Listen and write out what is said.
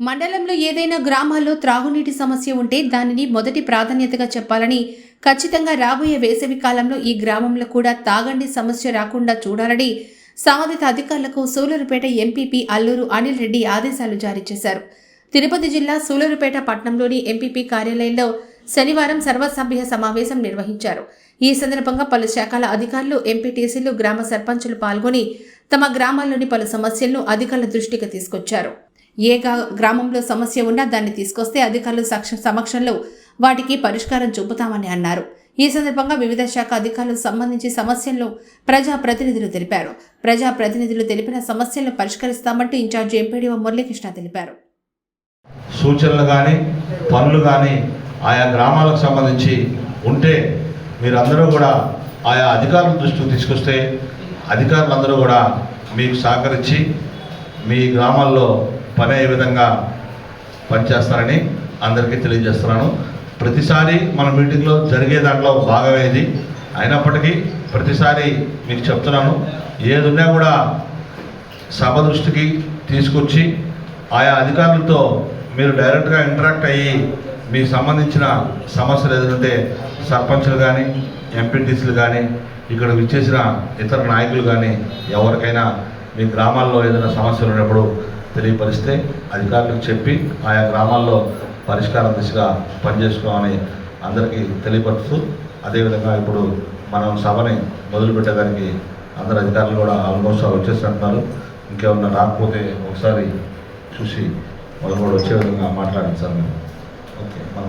మండలంలో ఏదైనా గ్రామాల్లో త్రాగునీటి సమస్య ఉంటే దానిని మొదటి ప్రాధాన్యతగా చెప్పాలని ఖచ్చితంగా రాబోయే వేసవి కాలంలో ఈ గ్రామంలో కూడా తాగండి సమస్య రాకుండా చూడాలని సంబంధిత అధికారులకు సూలూరుపేట ఎంపీపీ అల్లూరు అనిల్ రెడ్డి ఆదేశాలు జారీ చేశారు. తిరుపతి జిల్లా సూలూరుపేట పట్టణంలోని ఎంపీపీ కార్యాలయంలో శనివారం సర్వసభ్య సమావేశం నిర్వహించారు. ఈ సందర్భంగా పలు శాఖల అధికారులు ఎంపీటీసీలు గ్రామ సర్పంచులు పాల్గొని తమ గ్రామాల్లోని పలు సమస్యలను అధికారుల దృష్టికి తీసుకొచ్చారు. ఏ గ్రామంలో సమస్య ఉన్నా దాన్ని తీసుకొస్తే అధికారుల సక్ష- సమక్షంలో వాటికి పరిష్కారం చూపుతామని అన్నారు. ఈ సందర్భంగా వివిధ శాఖ అధికారులకు సంబంధించి సమస్యలను ప్రజా ప్రతినిధులు తెలిపారు. ప్రజా ప్రతినిధులు తెలిపిన సమస్యలను పరిష్కరిస్తామంటూ ఇన్ఛార్జ్ ఎంపీడీఓ మురళీకృష్ణ తెలిపారు. సూచనలు కానీ పనులు కానీ ఆయా గ్రామాలకు సంబంధించి ఉంటే మీరందరూ కూడా ఆయా అధికారుల దృష్టికి తీసుకొస్తే అధికారులందరూ కూడా మీకు సహకరించి మీ గ్రామాల్లో పని అయ్యే విధంగా పనిచేస్తారని అందరికీ తెలియజేస్తున్నాను. ప్రతిసారి మన మీటింగ్లో జరిగే దాంట్లో భాగమేది అయినప్పటికీ ప్రతిసారి మీకు చెప్తున్నాను ఏదున్నా కూడా సభ దృష్టికి తీసుకొచ్చి ఆయా అధికారులతో మీరు డైరెక్ట్గా ఇంటరాక్ట్ అయ్యి మీకు సంబంధించిన సమస్యలు ఏదంటే సర్పంచ్లు కానీ ఎంపీటీసీలు కానీ ఇక్కడ విచ్చేసిన ఇతర నాయకులు కానీ ఎవరికైనా మీ గ్రామాల్లో ఏదైనా సమస్యలు ఉన్నప్పుడు తెలియపరిస్తే అధికారులకు చెప్పి ఆయా గ్రామాల్లో పరిష్కారం దిశగా పనిచేసుకోమని అందరికీ తెలియపరుస్తూ అదేవిధంగా ఇప్పుడు మనం సభని మొదలుపెట్టేదానికి అందరు అధికారులు కూడా ఆల్మోస్ట్ వచ్చేసినట్టున్నారు ఇంకేమన్నా రాకపోతే ఒకసారి చూసి వాళ్ళు కూడా వచ్చే విధంగా మాట్లాడించాలి మేము